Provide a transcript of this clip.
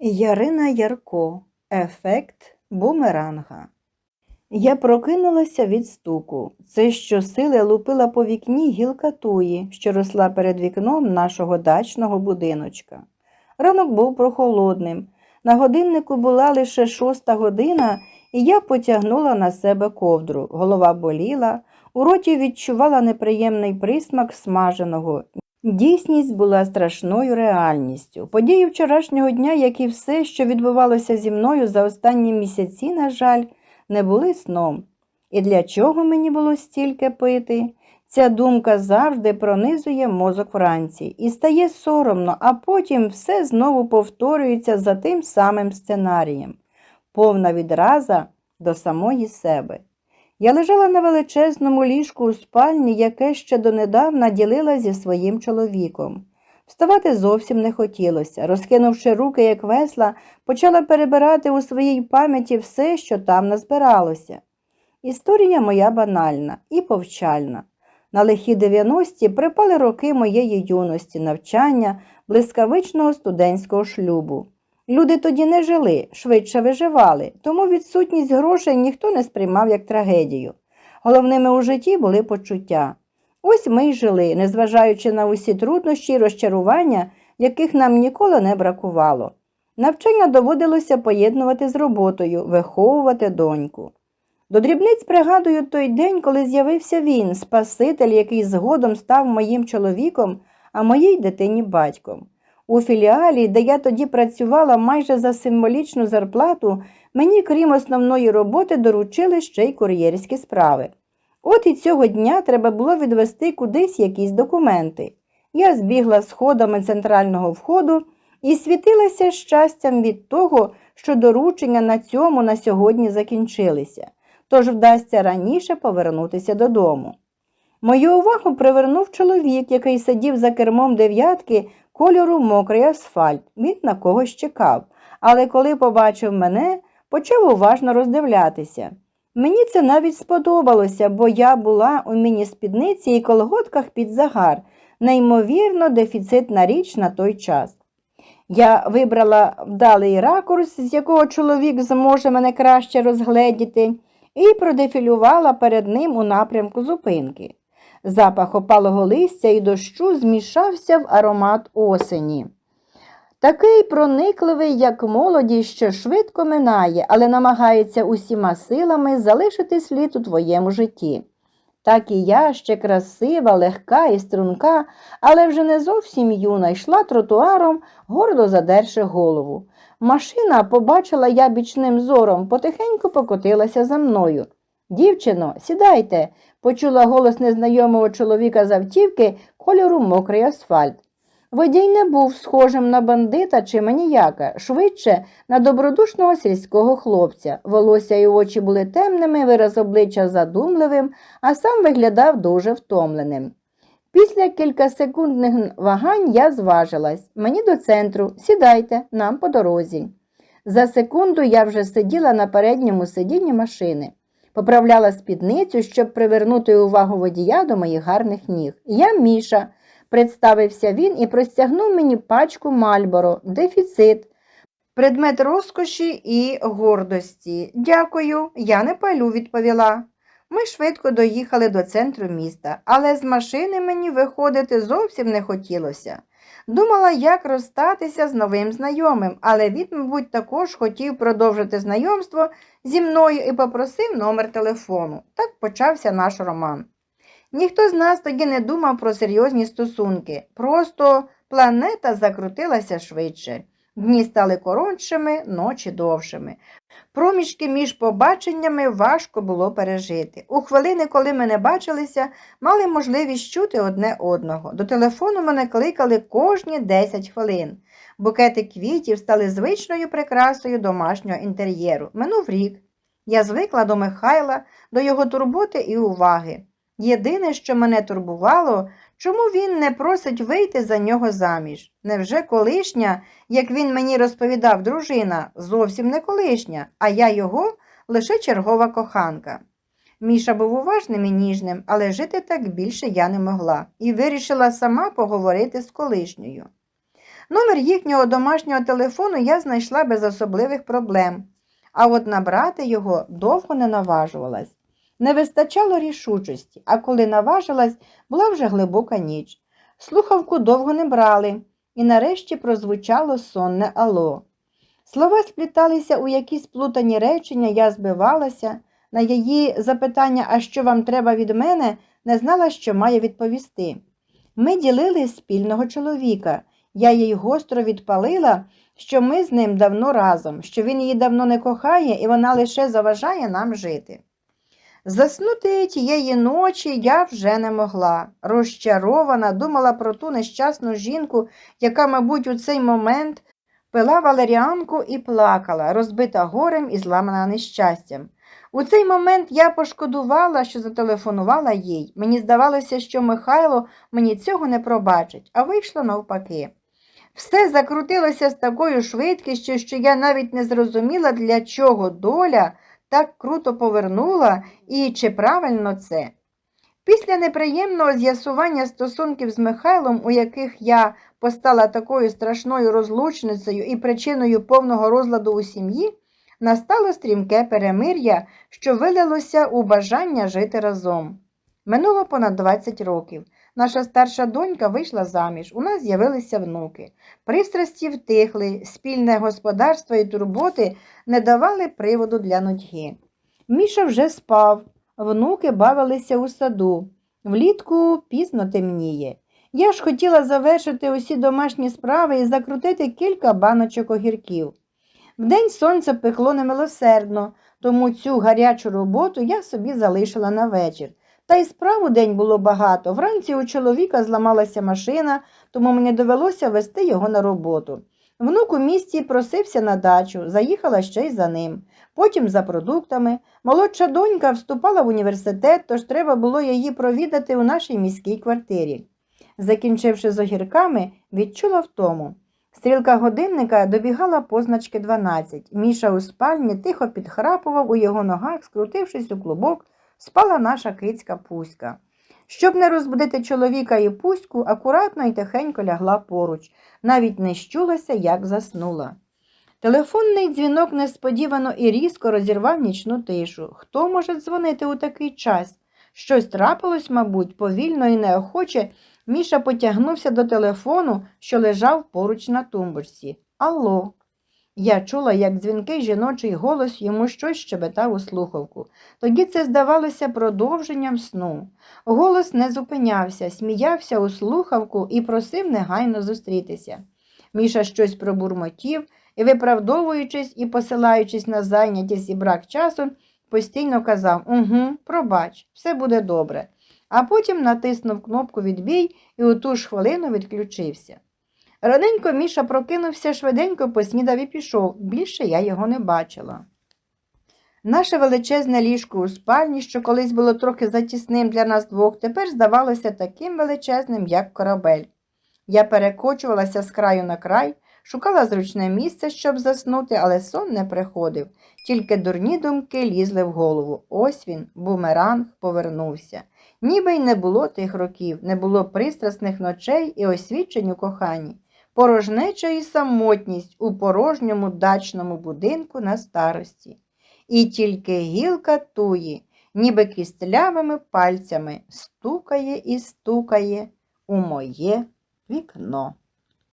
Ярина Ярко. Ефект бумеранга. Я прокинулася від стуку. Це щосили лупила по вікні гілка туї, що росла перед вікном нашого дачного будиночка. Ранок був прохолодним. На годиннику була лише шоста година, і я потягнула на себе ковдру. Голова боліла, у роті відчувала неприємний присмак смаженого. Дійсність була страшною реальністю. Події вчорашнього дня, як і все, що відбувалося зі мною за останні місяці, на жаль, не були сном. І для чого мені було стільки пити? Ця думка завжди пронизує мозок вранці і стає соромно, а потім все знову повторюється за тим самим сценарієм, повна відраза до самої себе. Я лежала на величезному ліжку у спальні, яке ще донедавна ділила зі своїм чоловіком. Вставати зовсім не хотілося. Розкинувши руки, як весла, почала перебирати у своїй пам'яті все, що там назбиралося. Історія моя банальна і повчальна. На лихі 90-ті припали роки моєї юності, навчання, блискавичного студентського шлюбу. Люди тоді не жили, швидше виживали, тому відсутність грошей ніхто не сприймав як трагедію. Головними у житті були почуття. Ось ми й жили, незважаючи на усі труднощі й розчарування, яких нам ніколи не бракувало. Навчання доводилося поєднувати з роботою, виховувати доньку. До дрібниць пригадую той день, коли з'явився він, Спаситель, який згодом став моїм чоловіком, а моїй дитині батьком. У філіалі, де я тоді працювала майже за символічну зарплату, мені, крім основної роботи, доручили ще й кур'єрські справи. От і цього дня треба було відвести кудись якісь документи. Я збігла сходами центрального входу і світилася щастям від того, що доручення на цьому на сьогодні закінчилися, тож вдасться раніше повернутися додому. Мою увагу привернув чоловік, який сидів за кермом дев'ятки кольору мокрий асфальт. Він на когось чекав, але коли побачив мене, почав уважно роздивлятися. Мені це навіть сподобалося, бо я була у міні-спідниці і колготках під загар, неймовірно дефіцитна річ на той час. Я вибрала вдалий ракурс, з якого чоловік зможе мене краще розгледіти, і продефілювала перед ним у напрямку зупинки. Запах опалого листя і дощу змішався в аромат осені. Такий проникливий, як молодість, що швидко минає, але намагається усіма силами залишити слід у твоєму житті. Так і я ще красива, легка і струнка, але вже не зовсім юна, йшла тротуаром, гордо задерши голову. Машина, побачила я бічним зором, потихеньку покотилася за мною. Дівчино, сідайте, почула голос незнайомого чоловіка з автівки кольору мокрий асфальт. Водій не був схожим на бандита чи маніяка, швидше на добродушного сільського хлопця. Волосся і очі були темними, вираз обличчя задумливим, а сам виглядав дуже втомленим. Після кількасекундних вагань я зважилась. Мені до центру, сідайте, нам по дорозі. За секунду я вже сиділа на передньому сидінні машини. Поправляла спідницю, щоб привернути увагу водія до моїх гарних ніг. Я Міша, представився він і простягнув мені пачку Мальборо, дефіцит, предмет розкоші і гордості. Дякую, я не палю, відповіла. Ми швидко доїхали до центру міста, але з машини мені виходити зовсім не хотілося. Думала, як розстатися з новим знайомим, але він, мабуть, також хотів продовжити знайомство зі мною і попросив номер телефону. Так почався наш роман. Ніхто з нас тоді не думав про серйозні стосунки, просто планета закрутилася швидше. Дні стали коротшими, ночі довшими. Проміжки між побаченнями важко було пережити. У хвилини, коли ми не бачилися, мали можливість чути одне одного. До телефону мене кликали кожні 10 хвилин. Букети квітів стали звичною прикрасою домашнього інтер'єру. Минув рік. Я звикла до Михайла, до його турботи і уваги. Єдине, що мене турбувало, чому він не просить вийти за нього заміж? Невже колишня, як він мені розповідав, дружина, зовсім не колишня, а я його лише чергова коханка. Міша був уважним і ніжним, але жити так більше я не могла і вирішила сама поговорити з колишньою. Номер їхнього домашнього телефону я знайшла без особливих проблем, а от набрати його довго не наважувалась. Не вистачало рішучості, а коли наважилась, була вже глибока ніч. Слухавку довго не брали, і нарешті прозвучало сонне ало. Слова спліталися у якісь плутані речення, я збивалася. На її запитання, а що вам треба від мене, не знала, що має відповісти. Ми ділили спільного чоловіка. Я їй гостро відпалила, що ми з ним давно разом, що він її давно не кохає, і вона лише заважає нам жити. Заснути тієї ночі я вже не могла. Розчарована, думала про ту нещасну жінку, яка, мабуть, у цей момент пила валеріанку і плакала, розбита горем і зламана нещастям. У цей момент я пошкодувала, що зателефонувала їй. Мені здавалося, що Михайло мені цього не пробачить, а вийшло навпаки. Все закрутилося з такою швидкістю, що я навіть не зрозуміла, для чого доля так круто повернула і чи правильно це. Після неприємного з'ясування стосунків з Михайлом, у яких я постала такою страшною розлучницею і причиною повного розладу у сім'ї, настало стрімке перемир'я, що вилилося у бажання жити разом. Минуло понад 20 років. Наша старша донька вийшла заміж, у нас з'явилися внуки. Пристрасті втихли, спільне господарство і турботи не давали приводу для нудьги. Міша вже спав, внуки бавилися у саду. Влітку пізно темніє. Я ж хотіла завершити усі домашні справи і закрутити кілька баночок огірків. Вдень сонце пекло немилосердно, тому цю гарячу роботу я собі залишила на вечір. Та й справ у день було багато. Вранці у чоловіка зламалася машина, тому мені довелося вести його на роботу. Внук у місті просився на дачу, заїхала ще й за ним. Потім за продуктами. Молодша донька вступала в університет, тож треба було її провідати у нашій міській квартирі. Закінчивши з огірками, відчула втому. Стрілка годинника добігала позначки 12. Міша у спальні тихо підхрапував у його ногах, скрутившись у клубок, спала наша кицька Пуська. Щоб не розбудити чоловіка і Пуську, акуратно і тихенько лягла поруч, навіть не щулася, як заснула. Телефонний дзвінок несподівано і різко розірвав нічну тишу. Хто може дзвонити у такий час? Щось трапилось, мабуть, повільно і неохоче. Міша потягнувся до телефону, що лежав поруч на тумбочці. Алло. Я чула, як дзвінкий жіночий голос йому щось щебетав у слухавку. Тоді це здавалося продовженням сну. Голос не зупинявся, сміявся у слухавку і просив негайно зустрітися. Міша щось пробурмотів і, виправдовуючись і посилаючись на зайнятість і брак часу, постійно казав Угу, пробач, все буде добре. А потім натиснув кнопку відбій і у ту ж хвилину відключився. Раненько Міша прокинувся, швиденько поснідав і пішов. Більше я його не бачила. Наше величезне ліжко у спальні, що колись було трохи затісним для нас двох, тепер здавалося таким величезним, як корабель. Я перекочувалася з краю на край, шукала зручне місце, щоб заснути, але сон не приходив, тільки дурні думки лізли в голову. Ось він, бумеранг, повернувся. Ніби й не було тих років, не було пристрасних ночей і освічень у коханні, порожнеча і самотність у порожньому дачному будинку на старості. І тільки гілка туї, ніби кістлявими пальцями, стукає і стукає у моє вікно.